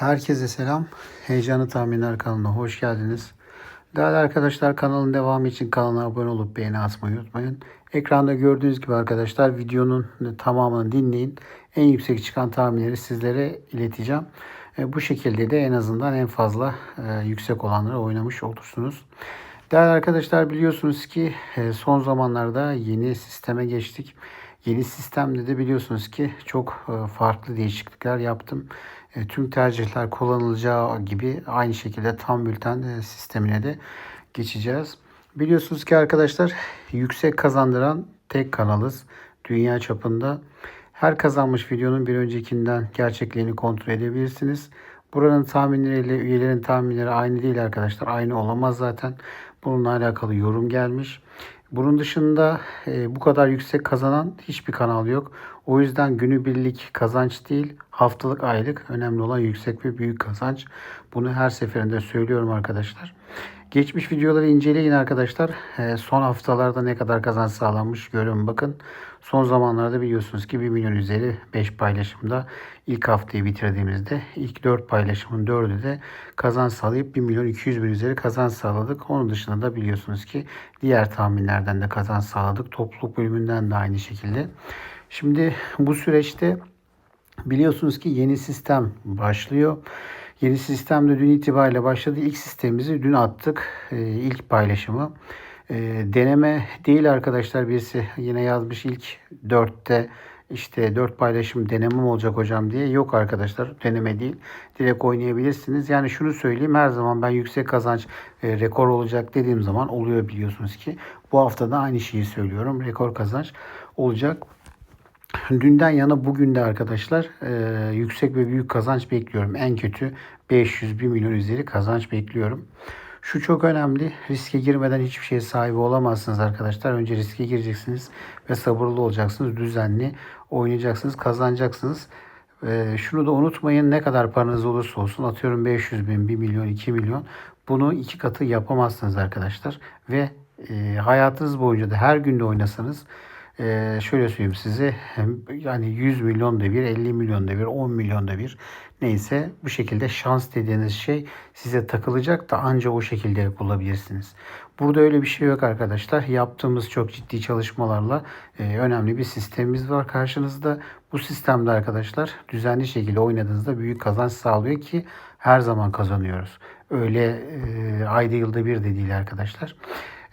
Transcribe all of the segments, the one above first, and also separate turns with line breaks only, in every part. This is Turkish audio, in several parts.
Herkese selam. Heyecanlı Tahminler kanalına hoş geldiniz. Değerli arkadaşlar kanalın devamı için kanala abone olup beğeni atmayı unutmayın. Ekranda gördüğünüz gibi arkadaşlar videonun tamamını dinleyin. En yüksek çıkan tahminleri sizlere ileteceğim. E, Bu şekilde de en azından en fazla e, yüksek olanları oynamış olursunuz. Değerli arkadaşlar biliyorsunuz ki e, son zamanlarda yeni sisteme geçtik. Yeni sistemde de biliyorsunuz ki çok farklı değişiklikler yaptım. E, Tüm tercihler kullanılacağı gibi aynı şekilde tam bülten e, sistemine de geçeceğiz. Biliyorsunuz ki arkadaşlar yüksek kazandıran tek kanalız dünya çapında. Her kazanmış videonun bir öncekinden gerçekliğini kontrol edebilirsiniz. Buranın tahminleriyle üyelerin tahminleri aynı değil arkadaşlar. Aynı olamaz zaten. Bununla alakalı yorum gelmiş. Bunun dışında e, bu kadar yüksek kazanan hiçbir kanal yok. O yüzden günübirlik kazanç değil, haftalık, aylık önemli olan yüksek ve büyük kazanç. Bunu her seferinde söylüyorum arkadaşlar. Geçmiş videoları inceleyin arkadaşlar. E, son haftalarda ne kadar kazanç sağlanmış görün bakın. Son zamanlarda biliyorsunuz ki 1 milyon üzeri 5 paylaşımda ilk haftayı bitirdiğimizde ilk 4 paylaşımın 4'ü de kazanç sağlayıp 1 milyon 200 bin üzeri kazanç sağladık. Onun dışında da biliyorsunuz ki diğer tahminlerden de kazanç sağladık. Topluluk bölümünden de aynı şekilde. Şimdi bu süreçte biliyorsunuz ki yeni sistem başlıyor. Yeni sistem de dün itibariyle başladı. İlk sistemimizi dün attık. Ee, ilk paylaşımı. Ee, deneme değil arkadaşlar. Birisi yine yazmış ilk dörtte işte dört paylaşım denemem olacak hocam diye. Yok arkadaşlar deneme değil. Direkt oynayabilirsiniz. Yani şunu söyleyeyim her zaman ben yüksek kazanç e, rekor olacak dediğim zaman oluyor biliyorsunuz ki. Bu hafta da aynı şeyi söylüyorum. Rekor kazanç olacak. Dünden yana bugün de arkadaşlar e, yüksek ve büyük kazanç bekliyorum. En kötü 500 1 milyon üzeri kazanç bekliyorum. Şu çok önemli. Riske girmeden hiçbir şeye sahibi olamazsınız arkadaşlar. Önce riske gireceksiniz ve sabırlı olacaksınız. Düzenli oynayacaksınız, kazanacaksınız. E, şunu da unutmayın ne kadar paranız olursa olsun atıyorum 500 bin, 1 milyon, 2 milyon bunu iki katı yapamazsınız arkadaşlar. Ve e, hayatınız boyunca da her günde oynasanız ee, şöyle söyleyeyim size yani 100 milyon da bir 50 milyon da bir 10 milyon da bir neyse bu şekilde şans dediğiniz şey size takılacak da anca o şekilde bulabilirsiniz. Burada öyle bir şey yok arkadaşlar. Yaptığımız çok ciddi çalışmalarla e, önemli bir sistemimiz var karşınızda. Bu sistemde arkadaşlar düzenli şekilde oynadığınızda büyük kazanç sağlıyor ki her zaman kazanıyoruz. Öyle e, ayda yılda bir de değil arkadaşlar.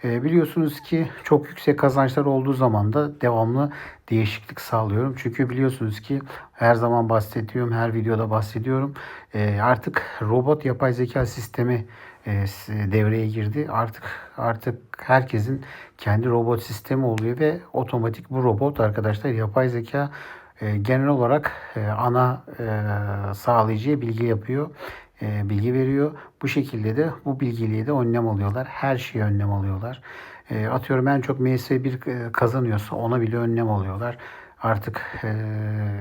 E, biliyorsunuz ki çok yüksek kazançlar olduğu zaman da devamlı değişiklik sağlıyorum. Çünkü biliyorsunuz ki her zaman bahsediyorum, her videoda bahsediyorum. E, artık robot yapay zeka sistemi e, devreye girdi. Artık artık herkesin kendi robot sistemi oluyor ve otomatik bu robot arkadaşlar yapay zeka e, genel olarak e, ana e, sağlayıcıya bilgi yapıyor e, bilgi veriyor. Bu şekilde de bu bilgiliğe de önlem alıyorlar. Her şeye önlem alıyorlar. E, atıyorum en çok MS1 e, kazanıyorsa ona bile önlem alıyorlar. Artık e,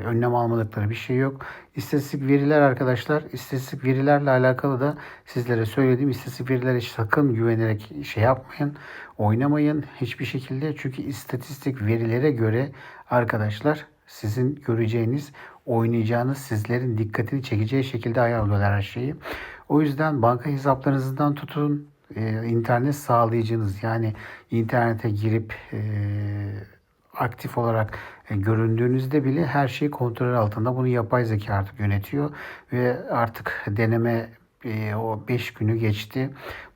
önlem almadıkları bir şey yok. İstatistik veriler arkadaşlar, istatistik verilerle alakalı da sizlere söylediğim istatistik verilere sakın güvenerek şey yapmayın, oynamayın hiçbir şekilde. Çünkü istatistik verilere göre arkadaşlar sizin göreceğiniz, oynayacağınız, sizlerin dikkatini çekeceği şekilde ayarlıyorlar her şeyi. O yüzden banka hesaplarınızdan tutun, e, internet sağlayıcınız yani internete girip e, aktif olarak e, göründüğünüzde bile her şey kontrol altında. Bunu yapay zeka artık yönetiyor ve artık deneme o 5 günü geçti.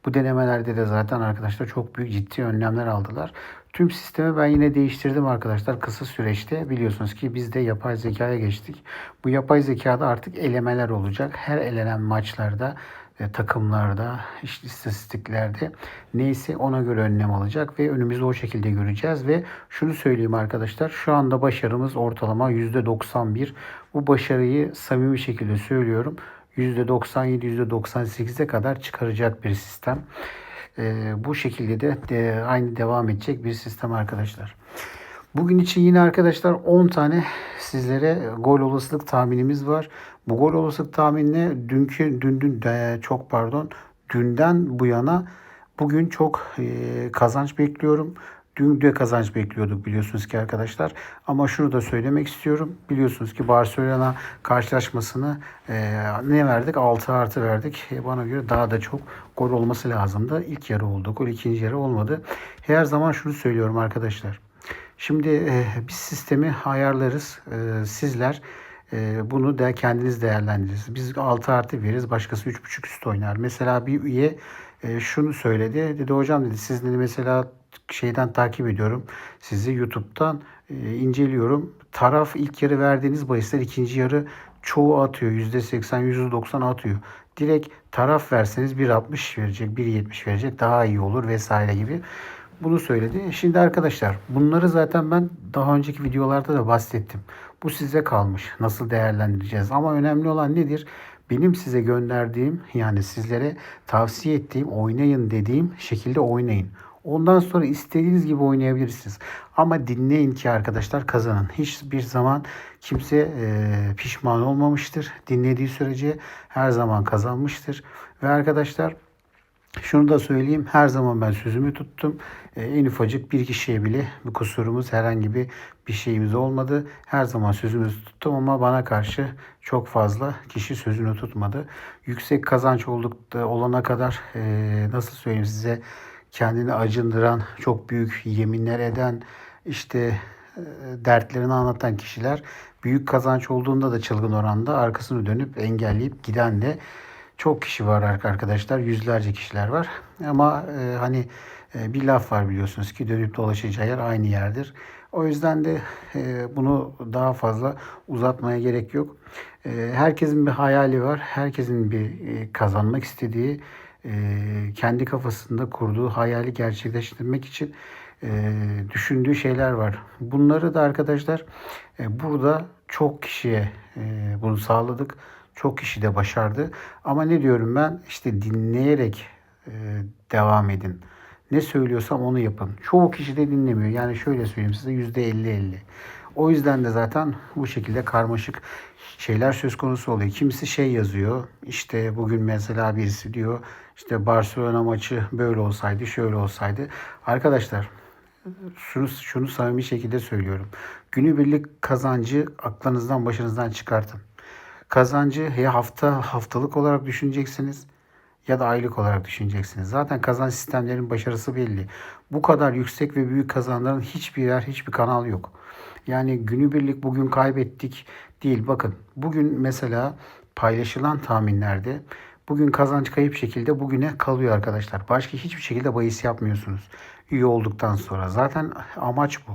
Bu denemelerde de zaten arkadaşlar çok büyük ciddi önlemler aldılar. Tüm sistemi ben yine değiştirdim arkadaşlar kısa süreçte. Biliyorsunuz ki biz de yapay zekaya geçtik. Bu yapay zekada artık elemeler olacak. Her elenen maçlarda e, takımlarda, işte istatistiklerde neyse ona göre önlem alacak ve önümüzde o şekilde göreceğiz ve şunu söyleyeyim arkadaşlar şu anda başarımız ortalama %91. Bu başarıyı samimi şekilde söylüyorum. %97, %98'e kadar çıkaracak bir sistem. Ee, bu şekilde de, de aynı devam edecek bir sistem arkadaşlar. Bugün için yine arkadaşlar 10 tane sizlere gol olasılık tahminimiz var. Bu gol olasılık tahminine dünkü dün, dün de, çok pardon dünden bu yana bugün çok e, kazanç bekliyorum. Dün de kazanç bekliyorduk biliyorsunuz ki arkadaşlar. Ama şunu da söylemek istiyorum. Biliyorsunuz ki Barcelona karşılaşmasını e, ne verdik? 6 artı verdik. E, bana göre daha da çok gol olması lazımdı. İlk yarı oldu. Gol ikinci yarı olmadı. Her zaman şunu söylüyorum arkadaşlar. Şimdi e, biz sistemi ayarlarız. E, sizler e, bunu da kendiniz değerlendirirsiniz. Biz 6 artı veririz. Başkası 3.5 üst oynar. Mesela bir üye e, şunu söyledi. Dedi hocam dedi siz dedi mesela şeyden takip ediyorum. Sizi YouTube'dan e, inceliyorum. Taraf ilk yarı verdiğiniz bahisler ikinci yarı çoğu atıyor. %80, %90 atıyor. Direkt taraf verseniz 1.60 verecek, 1.70 verecek daha iyi olur vesaire gibi. Bunu söyledi. Şimdi arkadaşlar bunları zaten ben daha önceki videolarda da bahsettim. Bu size kalmış. Nasıl değerlendireceğiz? Ama önemli olan nedir? Benim size gönderdiğim yani sizlere tavsiye ettiğim oynayın dediğim şekilde oynayın. Ondan sonra istediğiniz gibi oynayabilirsiniz. Ama dinleyin ki arkadaşlar kazanın. Hiçbir zaman kimse e, pişman olmamıştır. Dinlediği sürece her zaman kazanmıştır. Ve arkadaşlar şunu da söyleyeyim. Her zaman ben sözümü tuttum. Ee, en ufacık bir kişiye bile bir kusurumuz, herhangi bir bir şeyimiz olmadı. Her zaman sözümüzü tuttum ama bana karşı çok fazla kişi sözünü tutmadı. Yüksek kazanç olduk olana kadar e, nasıl söyleyeyim size kendini acındıran, çok büyük yeminler eden, işte e, dertlerini anlatan kişiler büyük kazanç olduğunda da çılgın oranda arkasını dönüp engelleyip giden de çok kişi var arkadaşlar. Yüzlerce kişiler var. Ama e, hani e, bir laf var biliyorsunuz ki dönüp dolaşacağı yer aynı yerdir. O yüzden de e, bunu daha fazla uzatmaya gerek yok. E, herkesin bir hayali var. Herkesin bir e, kazanmak istediği, kendi kafasında kurduğu hayali gerçekleştirmek için e, düşündüğü şeyler var. Bunları da arkadaşlar e, burada çok kişiye e, bunu sağladık. Çok kişi de başardı. Ama ne diyorum ben? İşte dinleyerek e, devam edin. Ne söylüyorsam onu yapın. Çoğu kişi de dinlemiyor. Yani şöyle söyleyeyim size yüzde elli elli. O yüzden de zaten bu şekilde karmaşık şeyler söz konusu oluyor. Kimisi şey yazıyor. İşte bugün mesela birisi diyor işte Barcelona maçı böyle olsaydı, şöyle olsaydı. Arkadaşlar şunu, şunu samimi şekilde söylüyorum. Günübirlik kazancı aklınızdan başınızdan çıkartın. Kazancı ya hafta haftalık olarak düşüneceksiniz ya da aylık olarak düşüneceksiniz. Zaten kazanç sistemlerin başarısı belli. Bu kadar yüksek ve büyük kazanların hiçbir yer, hiçbir kanal yok. Yani günübirlik bugün kaybettik değil. Bakın bugün mesela paylaşılan tahminlerde bugün kazanç kayıp şekilde bugüne kalıyor arkadaşlar. Başka hiçbir şekilde bahis yapmıyorsunuz. Üye olduktan sonra. Zaten amaç bu.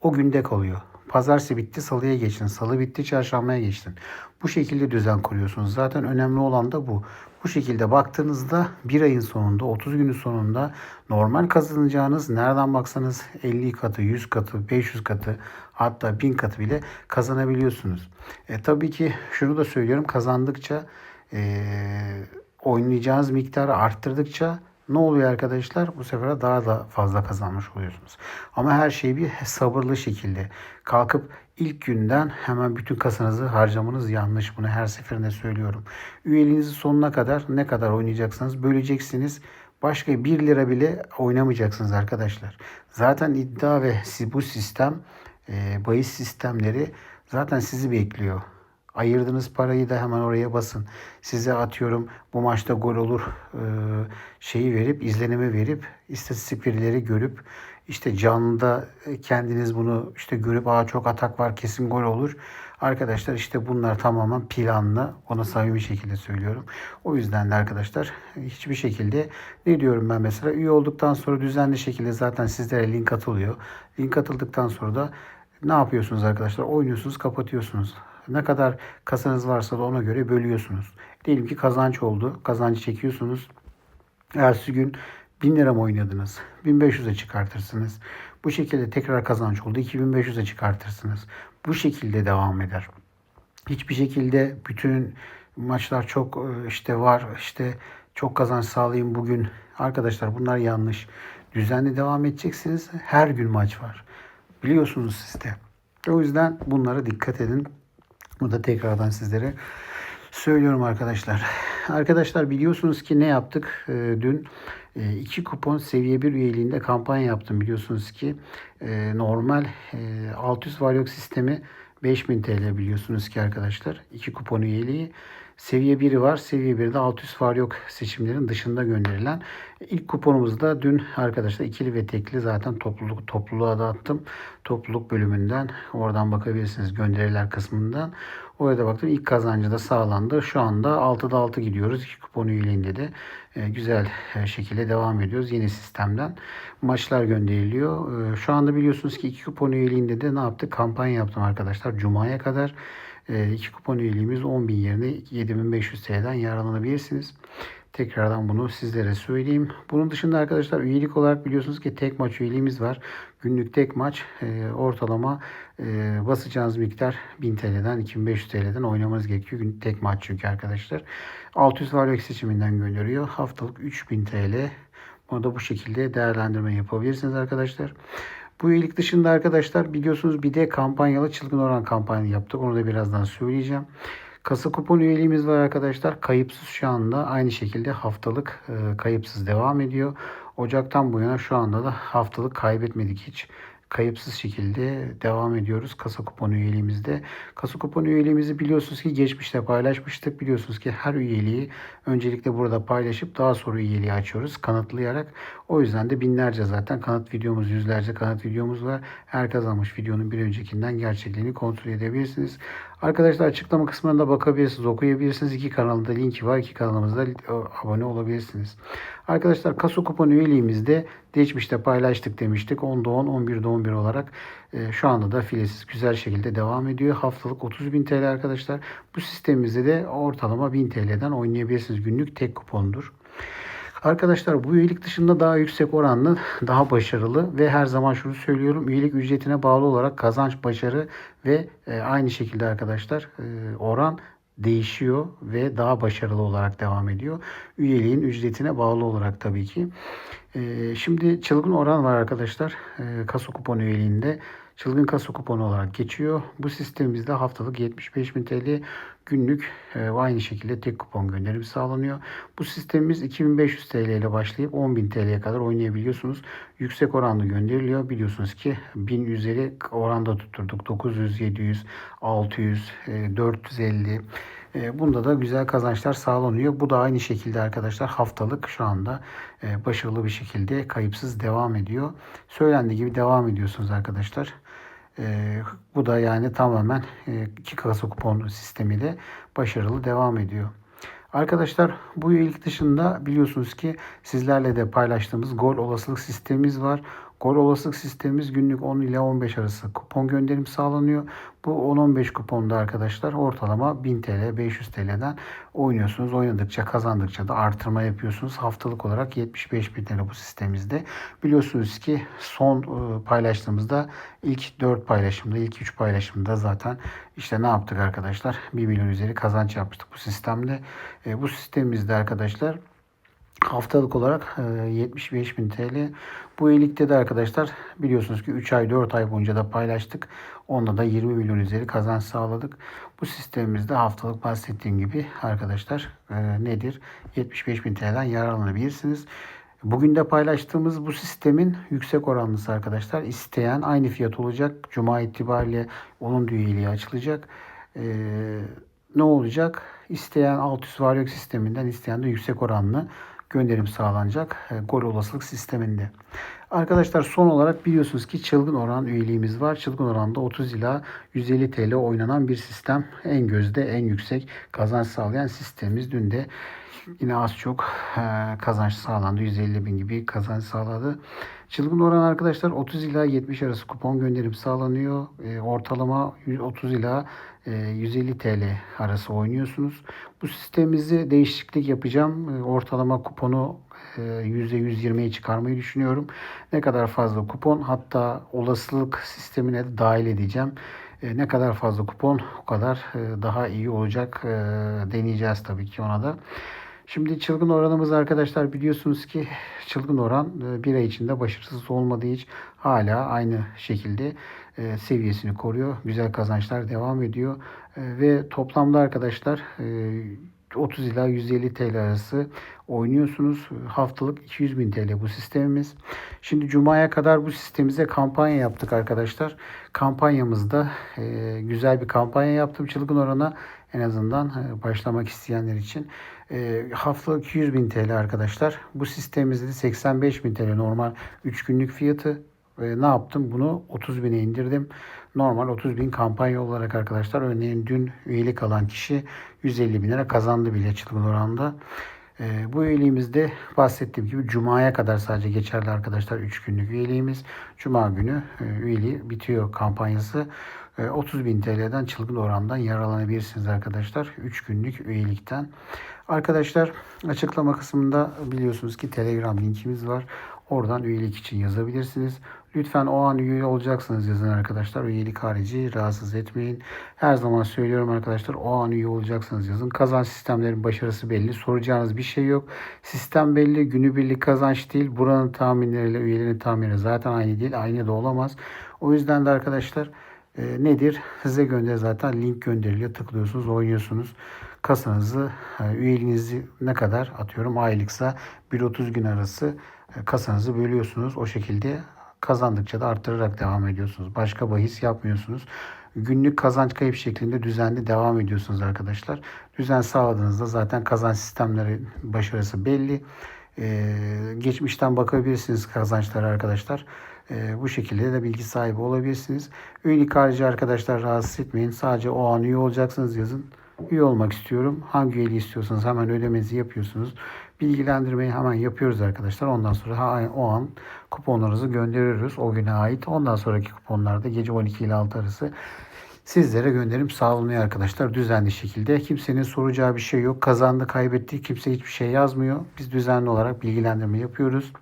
O günde kalıyor. Pazartesi bitti, salıya geçtin. Salı bitti, çarşambaya geçtin. Bu şekilde düzen kuruyorsunuz. Zaten önemli olan da bu. Bu şekilde baktığınızda bir ayın sonunda, 30 günün sonunda normal kazanacağınız nereden baksanız 50 katı, 100 katı, 500 katı hatta 1000 katı bile kazanabiliyorsunuz. E, tabii ki şunu da söylüyorum kazandıkça e, oynayacağınız miktarı arttırdıkça ne oluyor arkadaşlar? Bu sefer daha da fazla kazanmış oluyorsunuz. Ama her şeyi bir sabırlı şekilde kalkıp ilk günden hemen bütün kasanızı harcamanız yanlış. Bunu her seferinde söylüyorum. Üyeliğinizi sonuna kadar ne kadar oynayacaksanız böleceksiniz. Başka 1 lira bile oynamayacaksınız arkadaşlar. Zaten iddia ve bu sistem, e, bahis sistemleri zaten sizi bekliyor. Ayırdığınız parayı da hemen oraya basın. Size atıyorum bu maçta gol olur e, şeyi verip izlenimi verip istatistik verileri görüp işte canlıda kendiniz bunu işte görüp aa çok atak var kesin gol olur. Arkadaşlar işte bunlar tamamen planlı. Ona samimi şekilde söylüyorum. O yüzden de arkadaşlar hiçbir şekilde ne diyorum ben mesela üye olduktan sonra düzenli şekilde zaten sizlere link atılıyor. Link atıldıktan sonra da ne yapıyorsunuz arkadaşlar? Oynuyorsunuz, kapatıyorsunuz. Ne kadar kasanız varsa da ona göre bölüyorsunuz. Diyelim ki kazanç oldu. Kazancı çekiyorsunuz. Ertesi gün 1000 lira mı oynadınız? 1500'e çıkartırsınız. Bu şekilde tekrar kazanç oldu. 2500'e çıkartırsınız. Bu şekilde devam eder. Hiçbir şekilde bütün maçlar çok e, işte var işte çok kazanç sağlayayım bugün. Arkadaşlar bunlar yanlış. Düzenli devam edeceksiniz. Her gün maç var. Biliyorsunuz siz de. O yüzden bunlara dikkat edin. Bu da tekrardan sizlere söylüyorum arkadaşlar. arkadaşlar biliyorsunuz ki ne yaptık? Ee, dün e, iki kupon seviye 1 üyeliğinde kampanya yaptım. Biliyorsunuz ki e, normal e, 600 varyok sistemi 5000 TL biliyorsunuz ki arkadaşlar. iki kupon üyeliği. Seviye 1'i var. Seviye 1'de 600 varyok seçimlerin dışında gönderilen. İlk kuponumuzda dün arkadaşlar ikili ve tekli zaten topluluk topluluğa da attım. Topluluk bölümünden oradan bakabilirsiniz gönderiler kısmından. Orada baktım ilk kazancı da sağlandı. Şu anda 6'da 6 gidiyoruz. İki kupon üyeliğinde de e, güzel e, şekilde devam ediyoruz yeni sistemden. Maçlar gönderiliyor. E, şu anda biliyorsunuz ki iki kupon üyeliğinde de ne yaptık? Kampanya yaptım arkadaşlar. Cuma'ya kadar e, kupon üyeliğimiz 10.000 yerine 7500 TL'den yararlanabilirsiniz. Tekrardan bunu sizlere söyleyeyim. Bunun dışında arkadaşlar üyelik olarak biliyorsunuz ki tek maç üyeliğimiz var. Günlük tek maç e, ortalama e, basacağınız miktar 1000 TL'den 2500 TL'den oynamanız gerekiyor. Günlük tek maç çünkü arkadaşlar. 600 varlık seçiminden gönderiyor. Haftalık 3000 TL. Bunu da bu şekilde değerlendirme yapabilirsiniz arkadaşlar. Bu üyelik dışında arkadaşlar biliyorsunuz bir de kampanyalı çılgın oran kampanya yaptık. Onu da birazdan söyleyeceğim. Kasa kupon üyeliğimiz var arkadaşlar. Kayıpsız şu anda aynı şekilde haftalık e, kayıpsız devam ediyor. Ocaktan bu yana şu anda da haftalık kaybetmedik hiç kayıpsız şekilde devam ediyoruz kasa kuponu üyeliğimizde. Kasa kuponu üyeliğimizi biliyorsunuz ki geçmişte paylaşmıştık. Biliyorsunuz ki her üyeliği öncelikle burada paylaşıp daha sonra üyeliği açıyoruz kanıtlayarak. O yüzden de binlerce zaten kanıt videomuz, yüzlerce kanıt videomuz var. Her kazanmış videonun bir öncekinden gerçekliğini kontrol edebilirsiniz. Arkadaşlar açıklama kısmında bakabilirsiniz, okuyabilirsiniz. İki kanalda linki var. İki kanalımızda abone olabilirsiniz. Arkadaşlar kaso kupon üyeliğimizde geçmişte paylaştık demiştik. 10'da 10, 11'de 11 olarak e, şu anda da filesiz güzel şekilde devam ediyor. Haftalık 30 bin TL arkadaşlar. Bu sistemimizde de ortalama 1000 TL'den oynayabilirsiniz. Günlük tek kupondur. Arkadaşlar bu üyelik dışında daha yüksek oranlı, daha başarılı ve her zaman şunu söylüyorum. Üyelik ücretine bağlı olarak kazanç, başarı ve e, aynı şekilde arkadaşlar e, oran değişiyor ve daha başarılı olarak devam ediyor. Üyeliğin ücretine bağlı olarak tabii ki. E, şimdi çılgın oran var arkadaşlar. E, kaso kupon üyeliğinde çılgın kasa kuponu olarak geçiyor. Bu sistemimizde haftalık 75.000 TL günlük e, aynı şekilde tek kupon gönderim sağlanıyor. Bu sistemimiz 2500 TL ile başlayıp 10.000 TL'ye kadar oynayabiliyorsunuz. Yüksek oranlı gönderiliyor. Biliyorsunuz ki 1000 üzeri oranda tutturduk. 900, 700, 600, e, 450 e, Bunda da güzel kazançlar sağlanıyor. Bu da aynı şekilde arkadaşlar haftalık şu anda e, başarılı bir şekilde kayıpsız devam ediyor. Söylendiği gibi devam ediyorsunuz arkadaşlar. E, bu da yani tamamen e, iki kasa kupon sistemiyle başarılı devam ediyor. Arkadaşlar bu üyelik dışında biliyorsunuz ki sizlerle de paylaştığımız gol olasılık sistemimiz var. Gol olasılık sistemimiz günlük 10 ile 15 arası kupon gönderim sağlanıyor. Bu 10-15 kuponda arkadaşlar ortalama 1000 TL, 500 TL'den oynuyorsunuz. Oynadıkça, kazandıkça da artırma yapıyorsunuz. Haftalık olarak 75 bin TL bu sistemimizde. Biliyorsunuz ki son e, paylaştığımızda ilk 4 paylaşımda, ilk 3 paylaşımda zaten işte ne yaptık arkadaşlar? 1 milyon üzeri kazanç yapmıştık bu sistemde. E, bu sistemimizde arkadaşlar haftalık olarak 75 e, TL. Bu iyilikte de arkadaşlar biliyorsunuz ki 3 ay 4 ay boyunca da paylaştık. Onda da 20 milyon üzeri kazanç sağladık. Bu sistemimizde haftalık bahsettiğim gibi arkadaşlar e, nedir? 75 bin TL'den yararlanabilirsiniz. Bugün de paylaştığımız bu sistemin yüksek oranlısı arkadaşlar. İsteyen aynı fiyat olacak. Cuma itibariyle onun üyeliği açılacak. Ee, ne olacak? İsteyen 600 varlık sisteminden isteyen de yüksek oranlı gönderim sağlanacak e, gol olasılık sisteminde. Arkadaşlar son olarak biliyorsunuz ki çılgın oran üyeliğimiz var. Çılgın oranda 30 ila 150 TL oynanan bir sistem. En gözde en yüksek kazanç sağlayan sistemimiz. Dün de yine az çok e, kazanç sağlandı. 150 bin gibi kazanç sağladı. Çılgın oran arkadaşlar 30 ila 70 arası kupon gönderim sağlanıyor. E, ortalama 30 ila 150 TL arası oynuyorsunuz. Bu sistemimizi değişiklik yapacağım. Ortalama kuponu %120'ye çıkarmayı düşünüyorum. Ne kadar fazla kupon hatta olasılık sistemine de dahil edeceğim. Ne kadar fazla kupon o kadar daha iyi olacak. Deneyeceğiz tabii ki ona da. Şimdi çılgın oranımız arkadaşlar biliyorsunuz ki çılgın oran bir ay içinde başarısız olmadığı hiç hala aynı şekilde seviyesini koruyor. Güzel kazançlar devam ediyor. Ve toplamda arkadaşlar 30 ila 150 TL arası oynuyorsunuz. Haftalık 200 bin TL bu sistemimiz. Şimdi Cuma'ya kadar bu sistemimize kampanya yaptık arkadaşlar. Kampanyamızda e, güzel bir kampanya yaptım. Çılgın orana en azından e, başlamak isteyenler için. E, haftalık 200 bin TL arkadaşlar. Bu sistemimizde de 85 bin TL normal 3 günlük fiyatı. E, ne yaptım? Bunu 30 bine indirdim. Normal 30 bin kampanya olarak arkadaşlar. Örneğin dün üyelik alan kişi 150 bin lira kazandı bile çılgın oranda. E, bu üyeliğimizde bahsettiğim gibi Cuma'ya kadar sadece geçerli arkadaşlar 3 günlük üyeliğimiz. Cuma günü e, üyeliği bitiyor kampanyası. E, 30 bin TL'den çılgın orandan yararlanabilirsiniz arkadaşlar. 3 günlük üyelikten. Arkadaşlar açıklama kısmında biliyorsunuz ki Telegram linkimiz var. Oradan üyelik için yazabilirsiniz. Lütfen o an üye olacaksınız yazın arkadaşlar. Üyelik harici rahatsız etmeyin. Her zaman söylüyorum arkadaşlar o an üye olacaksınız yazın. Kazanç sistemlerin başarısı belli. Soracağınız bir şey yok. Sistem belli. Günübirlik kazanç değil. Buranın tahminleriyle üyelerin tahminleri zaten aynı değil. Aynı da olamaz. O yüzden de arkadaşlar e, nedir? Size gönder zaten link gönderiliyor. Tıklıyorsunuz, oynuyorsunuz. Kasanızı, e, üyeliğinizi ne kadar atıyorum aylıksa 1-30 gün arası e, kasanızı bölüyorsunuz. O şekilde kazandıkça da arttırarak devam ediyorsunuz. Başka bahis yapmıyorsunuz. Günlük kazanç kayıp şeklinde düzenli devam ediyorsunuz arkadaşlar. Düzen sağladığınızda zaten kazanç sistemleri başarısı belli. Ee, geçmişten bakabilirsiniz kazançlara arkadaşlar. Ee, bu şekilde de bilgi sahibi olabilirsiniz. Üyelik harici arkadaşlar rahatsız etmeyin. Sadece o an üye olacaksınız yazın. Üye olmak istiyorum. Hangi üyeliği istiyorsanız hemen ödemenizi yapıyorsunuz. Bilgilendirmeyi hemen yapıyoruz arkadaşlar. Ondan sonra o an kuponlarınızı gönderiyoruz o güne ait. Ondan sonraki kuponlarda gece 12 ile 6 arası sizlere gönderim sağlanıyor arkadaşlar düzenli şekilde. Kimsenin soracağı bir şey yok. Kazandı, kaybetti. Kimse hiçbir şey yazmıyor. Biz düzenli olarak bilgilendirme yapıyoruz.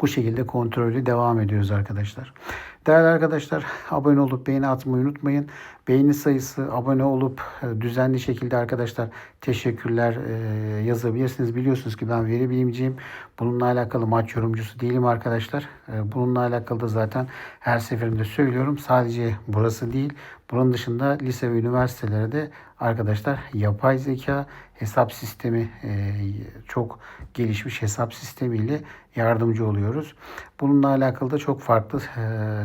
Bu şekilde kontrolü devam ediyoruz arkadaşlar. Değerli arkadaşlar abone olup beğeni atmayı unutmayın. Beğeni sayısı abone olup e, düzenli şekilde arkadaşlar teşekkürler e, yazabilirsiniz. Biliyorsunuz ki ben veri bilimciyim. Bununla alakalı maç yorumcusu değilim arkadaşlar. E, bununla alakalı da zaten her seferinde söylüyorum. Sadece burası değil. Bunun dışında lise ve üniversitelerde arkadaşlar yapay zeka hesap sistemi çok gelişmiş hesap sistemiyle yardımcı oluyoruz. Bununla alakalı da çok farklı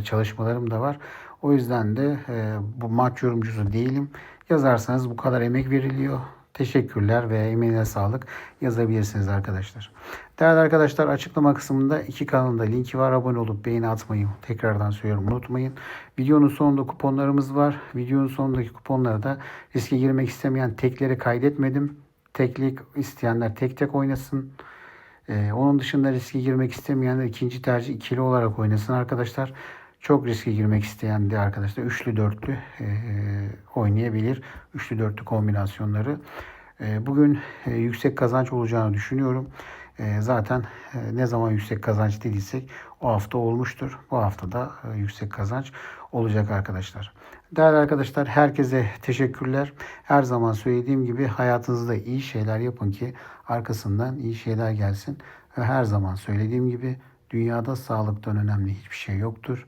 çalışmalarım da var. O yüzden de e, bu maç yorumcusu değilim. Yazarsanız bu kadar emek veriliyor. Teşekkürler ve emeğine sağlık yazabilirsiniz arkadaşlar. Değerli arkadaşlar açıklama kısmında iki kanalda linki var. Abone olup beğeni atmayı tekrardan söylüyorum unutmayın. Videonun sonunda kuponlarımız var. Videonun sonundaki kuponları da riske girmek istemeyen tekleri kaydetmedim. Teklik isteyenler tek tek oynasın. Ee, onun dışında riske girmek istemeyenler ikinci tercih ikili olarak oynasın arkadaşlar. Çok riske girmek isteyen de arkadaşlar üçlü dörtlü e, oynayabilir. Üçlü dörtlü kombinasyonları. E, bugün e, yüksek kazanç olacağını düşünüyorum. E, zaten e, ne zaman yüksek kazanç dediysek o hafta olmuştur. Bu hafta da e, yüksek kazanç olacak arkadaşlar. Değerli arkadaşlar herkese teşekkürler. Her zaman söylediğim gibi hayatınızda iyi şeyler yapın ki arkasından iyi şeyler gelsin. Ve her zaman söylediğim gibi dünyada sağlıktan önemli hiçbir şey yoktur.